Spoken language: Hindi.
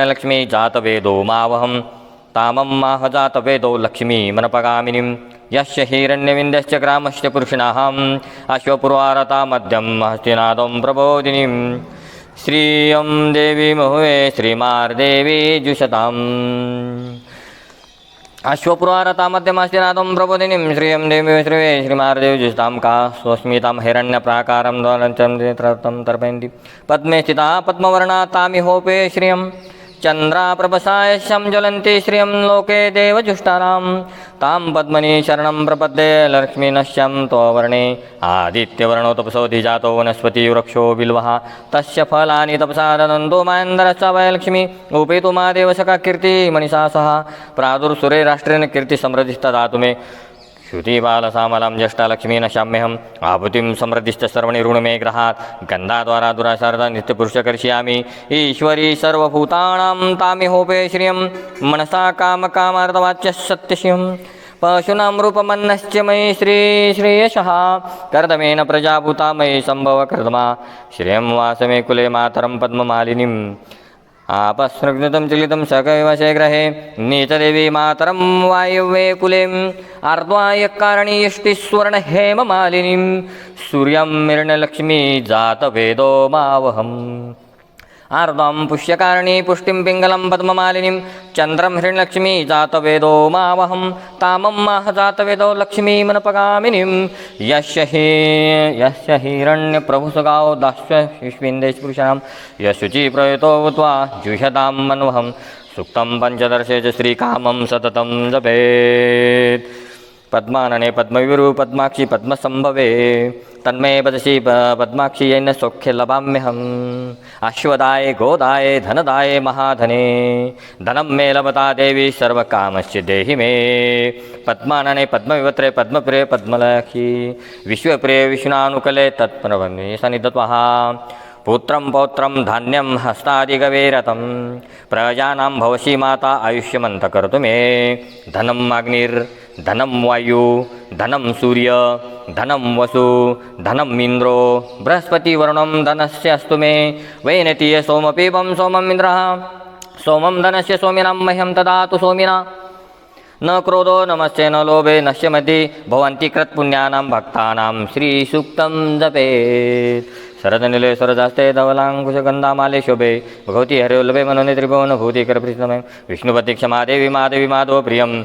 लक्ष्मी जातवेदो मावहं। तामं माह जातवेदो लक्ष्मी मनपगामिनीं। यस्य हिरण्यविन्दश्च ग्रामश्च पुरुषणाहम् अश्वपुरवारता मध्यं हस्तिनादं प्रबोधिनीं। श्रियं देवी महुवे श्रीमार्देवी जुषताम्। अश्वपुरारता मध्यमास्तिनाथं प्रबोधिनीं। श्रियं देवी श्रीवे श्रीमार्देवी जुषतां। का स्वस्मितां हिरण्यप्राकारं द्वारञ्चं नेत्रं तर्पयन्ति। पद्मे स्थिता पद्मवर्णा तामिहोपे श्रियं चन्द्राप्रभसायश्यं ज्वलन्ति श्रियं लोके देवजुष्टारां तां पद्मनि शरणं प्रपद्ये लक्ष्मीनश्यं त्ववर्णे आदित्यवर्णो तपसोऽधिजातो वनस्पति वृक्षो बिल्वः। तस्य फलानि तपसा ददन्तो मायन्दरश्च वयलक्ष्मी। उपेतु मा देवसखा कीर्तिमणिसा सह प्रादुर्सुरे राष्ट्रेण कीर्तिसमृद्धिस्तदातु मे। श्रुतिबालसामलां ज्येष्ठालक्ष्मीन शाम्यहम् आहुतिं समृद्धिश्च सर्वणि ऋणमे ग्रहात्। गन्धाद्वारा दुराशारदा नित्यपुरुषकरिष्यामि। ईश्वरी सर्वभूतानां तामिहोपे श्रियं मनसा कामकामार्थवाच्य सत्यशिवं पशूनां रूपमन्नश्च मयि श्रीश्रेयशः कर्दमेन प्रजाभूता मयि सम्भव कर्दमा श्रियं वासमे कुले मातरं पद्ममालिनीम्। आपस्नग्नतं चलितं सकैव शेग्रहे नीचदेवी मातरं वायव्ये कुलीम्। अर्द्वायकारणीयष्टिस्वर्णहेममालिनीं सूर्यं मिर्णलक्ष्मी जातवेदो मावहम् आर्द्वां पुष्यकारिणी पुष्टिं पिङ्गलं पद्ममालिनीं, चन्द्रं हिरण्यलक्ष्मी जातवेदो मावहं, तामं माह जातवेदो लक्ष्मीमनपगामिनीं। यस्य हि यस्य हिरण्यप्रभुसगाओ दास्यविन्देशपुरुषां यशुचि प्रयुतो त्वा जुह्यतां मन्वहं, सुक्तं पञ्चदर्शे च श्रीकामं सततं जपेत्। पद्मानने पद्मविरु पद्माक्षि पद्मसम्भवे तन्मे वदसि प- पद्माक्षि येन सौख्य लभाम्यहम्। अश्वदाय, गोदाय, धनदाय महाधने। धनं मे लभता देवी सर्वकामस्य देहि मे। पद्मानने पद्मविवत्रे पद्मप्रिये पद्मलखी। विश्वप्रिये विष्णानुकले तत्प्रबन्धे सनिधत्वः। पुत्रं पौत्रं धान्यं हस्तादिगवेरतं प्रजानां भवसि माता आयुष्यमन्तकर्तु मे। धनम् अग्निर्धनं वायु, धनं सूर्य धनम वसु धनम् इन्द्रो बृहस्पतिवर्णं धनस्य अस्तु मे। वैनतीय सोमपीपं सोमम् इंद्र, सोमं धनस्य सोमिनां मह्यं ददातु सोमिना। न क्रोधो नमस्ते न लोभे नश्य मति भवन्ति कृत्पुण्यानां भक्तानां श्रीसूक्तं जपेत् शरदनिले स्वरजास्ते धवलाङ्कुशगन्धामाले शोभे। भगवती हरिवल्लभे मनोने त्रिभुवनभूतिकरप्रीतमे विष्णुपति क्षमा देवी मादेवी माधव प्रियं